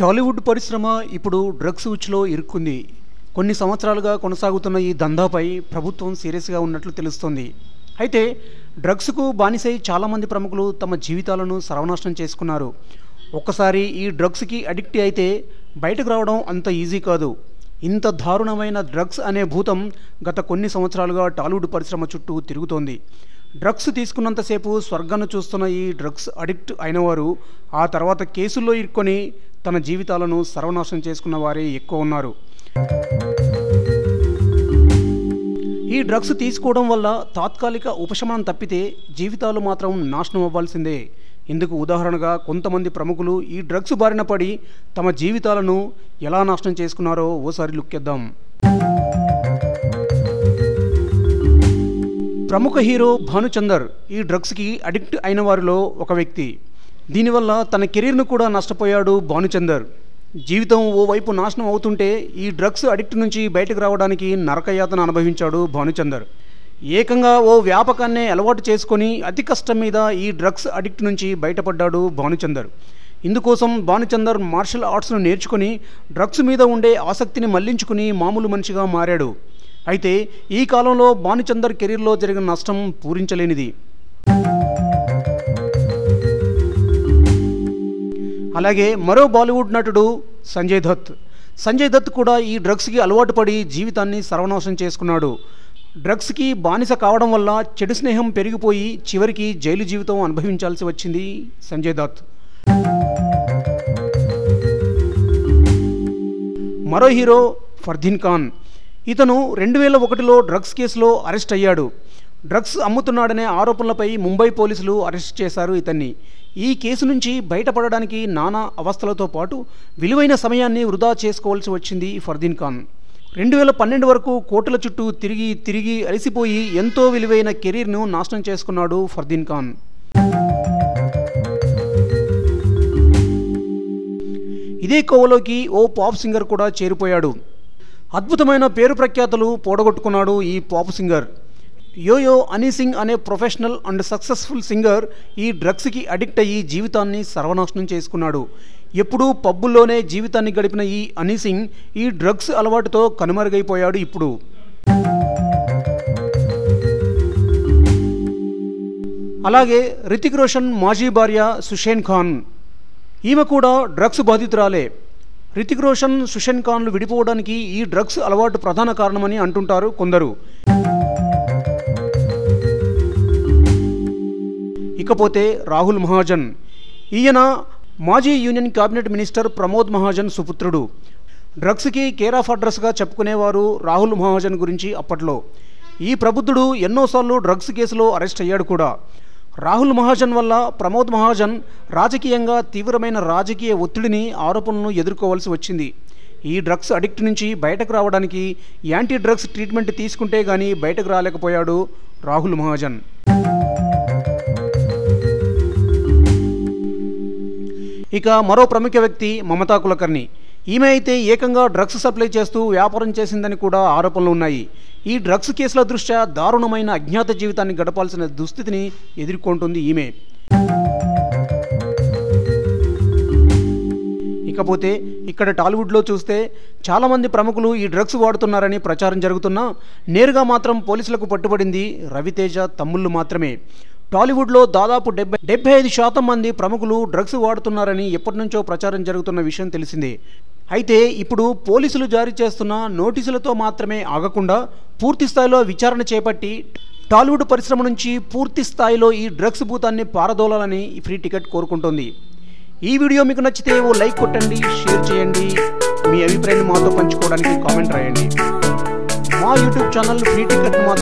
టాలీవుడ్ పరిశ్రమ ఇప్పుడు డ్రగ్స్ ఉచ్చులో ఇరుక్కుంది. కొన్ని సంవత్సరాలుగా కొనసాగుతున్న ఈ దందాపై ప్రభుత్వం సీరియస్గా ఉన్నట్లు తెలుస్తోంది. అయితే డ్రగ్స్కు బానిసై చాలామంది ప్రముఖులు తమ జీవితాలను సర్వనాశనం చేసుకున్నారు. ఒక్కసారి ఈ డ్రగ్స్కి అడిక్ట్ అయితే బయటకు రావడం అంత ఈజీ కాదు. ఇంత దారుణమైన డ్రగ్స్ అనే భూతం గత కొన్ని సంవత్సరాలుగా టాలీవుడ్ పరిశ్రమ చుట్టూ తిరుగుతోంది. డ్రగ్స్ తీసుకున్నంతసేపు స్వర్గాన్ని చూస్తున్న ఈ డ్రగ్స్ అడిక్ట్ అయినవారు ఆ తర్వాత కేసుల్లో ఇరుక్కొని తన జీవితాలను సర్వనాశనం చేసుకున్న వారే ఎక్కువ ఉన్నారు. ఈ డ్రగ్స్ తీసుకోవడం వల్ల తాత్కాలిక ఉపశమనం తప్పితే జీవితాలు మాత్రం నాశనం అవ్వాల్సిందే. ఇందుకు ఉదాహరణగా కొంతమంది ప్రముఖులు ఈ డ్రగ్స్ బారిన పడి తమ జీవితాలను ఎలా నాశనం చేసుకున్నారో ఓసారి లుక్కేద్దాం. ప్రముఖ హీరో భానుచందర్ ఈ డ్రగ్స్కి అడిక్ట్ అయిన వారిలో ఒక వ్యక్తి. దీనివల్ల తన కెరీర్ను కూడా నష్టపోయాడు భానుచందర్ జీవితం ఓవైపు నాశనం అవుతుంటే ఈ డ్రగ్స్ అడిక్ట్ నుంచి బయటకు రావడానికి నరకయాతన అనుభవించాడు భానుచందర్ ఏకంగా ఓ వ్యాపకాన్నే అలవాటు చేసుకొని అతి కష్టం మీద ఈ డ్రగ్స్ అడిక్ట్ నుంచి బయటపడ్డాడు భానుచందర్ ఇందుకోసం భానుచందర్ మార్షల్ ఆర్ట్స్ను నేర్చుకుని డ్రగ్స్ మీద ఉండే ఆసక్తిని మళ్ళించుకుని మామూలు మనిషిగా మారాడు. అయితే ఈ కాలంలో భానుచందర్ కెరీర్లో జరిగిన నష్టం పూరించలేనిది. అలాగే మరో బాలీవుడ్ నటుడు సంజయ్ దత్. సంజయ్ దత్ కూడా ఈ డ్రగ్స్కి అలవాటు పడి జీవితాన్ని సర్వనాశనం చేసుకున్నాడు. డ్రగ్స్కి బానిస కావడం వల్ల చెడు స్నేహం పెరిగిపోయి చివరికి జైలు జీవితం అనుభవించాల్సి వచ్చింది సంజయ్ దత్. మరో హీరో ఫర్దీన్ ఖాన్. ఇతను రెండు వేల ఒకటిలో డ్రగ్స్ కేసులో అరెస్ట్ అయ్యాడు. డ్రగ్స్ అమ్ముతున్నాడనే ఆరోపణలపై ముంబై పోలీసులు అరెస్ట్ చేశారు ఇతన్ని. ఈ కేసు నుంచి బయటపడడానికి నానా అవస్థలతో పాటు విలువైన సమయాన్ని వృధా చేసుకోవాల్సి వచ్చింది ఫర్దీన్ ఖాన్. రెండు వేల పన్నెండు వరకు కోట్ల చుట్టూ తిరిగి తిరిగి అలసిపోయి ఎంతో విలువైన కెరీర్ను నాశనం చేసుకున్నాడు ఫర్దీన్ ఖాన్. ఇదే కోవలోకి ఓ పాప్ సింగర్ కూడా చేరిపోయాడు. అద్భుతమైన పేరు ప్రఖ్యాతలు పోడగొట్టుకున్నాడు ఈ పాప్ సింగర్ యోయో అనీ సింగ్ అనే ప్రొఫెషనల్ అండ్ సక్సెస్ఫుల్ సింగర్ ఈ డ్రగ్స్కి అడిక్ట్ అయ్యి జీవితాన్ని సర్వనాశనం చేసుకున్నాడు. ఎప్పుడూ పబ్బుల్లోనే జీవితాన్ని గడిపిన ఈ అనీ సింగ్ ఈ డ్రగ్స్ అలవాటుతో కనుమరుగైపోయాడు ఇప్పుడు. అలాగే రితిక్ రోషన్ మాజీ భార్య సుషేన్ ఖాన్. ఈమె కూడా డ్రగ్స్ బాధితురాలే. రితిక్ రోషన్ సుషేన్ ఖాన్లు విడిపోవడానికి ఈ డ్రగ్స్ అలవాటు ప్రధాన కారణమని అంటుంటారు కొందరు. ఇకపోతే రాహుల్ మహాజన్. ఈయన మాజీ union cabinet minister Pramod Mahajan సుపుత్రుడు. డ్రగ్స్కి కేర్ ఆఫ్ అడ్రస్గా చెప్పుకునేవారు రాహుల్ మహాజన్ గురించి అప్పట్లో. ఈ ప్రబుద్ధుడు ఎన్నోసార్లు డ్రగ్స్ కేసులో అరెస్ట్ అయ్యాడు కూడా. రాహుల్ మహాజన్ వల్ల ప్రమోద్ మహాజన్ రాజకీయంగా తీవ్రమైన రాజకీయ ఒత్తిడిని ఆరోపణలను ఎదుర్కోవాల్సి వచ్చింది. ఈ డ్రగ్స్ అడిక్ట్ నుంచి బయటకు రావడానికి యాంటీ డ్రగ్స్ ట్రీట్మెంట్ తీసుకుంటే కానీ బయటకు రాలేకపోయాడు రాహుల్ మహాజన్. ఇక మరో ప్రముఖ వ్యక్తి మమతా కులకర్ణి. ఈమె అయితే ఏకంగా డ్రగ్స్ సప్లై చేస్తూ వ్యాపారం చేసిందని కూడా ఆరోపణలు ఉన్నాయి. ఈ డ్రగ్స్ కేసుల దృష్ట్యా దారుణమైన అజ్ఞాత జీవితాన్ని గడపాల్సిన దుస్థితిని ఎదుర్కొంటుంది ఈమె. ఇకపోతే ఇక్కడ టాలీవుడ్లో చూస్తే చాలామంది ప్రముఖులు ఈ డ్రగ్స్ వాడుతున్నారని ప్రచారం జరుగుతున్నా నేరుగా మాత్రం పోలీసులకు పట్టుబడింది రవితేజ తమ్ముళ్ళు మాత్రమే. టాలీవుడ్లో దాదాపు డెబ్బై డెబ్బై ఐదు శాతం మంది ప్రముఖులు డ్రగ్స్ వాడుతున్నారని ఎప్పటి నుంచో ప్రచారం జరుగుతున్న విషయం తెలిసిందే. అయితే ఇప్పుడు పోలీసులు జారీ చేస్తున్న నోటీసులతో మాత్రమే ఆగకుండా పూర్తి స్థాయిలో విచారణ చేపట్టి టాలీవుడ్ పరిశ్రమ నుంచి పూర్తి స్థాయిలో ఈ డ్రగ్స్ భూతాన్ని పారదోలాలని ఫ్రీ టికెట్ కోరుకుంటోంది. ఈ వీడియో మీకు నచ్చితే ఓ లైక్ కొట్టండి షేర్ చేయండి. మీ అభిప్రాయాన్ని మాతో పంచుకోవడానికి కామెంట్ రాయండి. మా యూట్యూబ్ ఛానల్ ఫ్రీ టికెట్ మాత్రం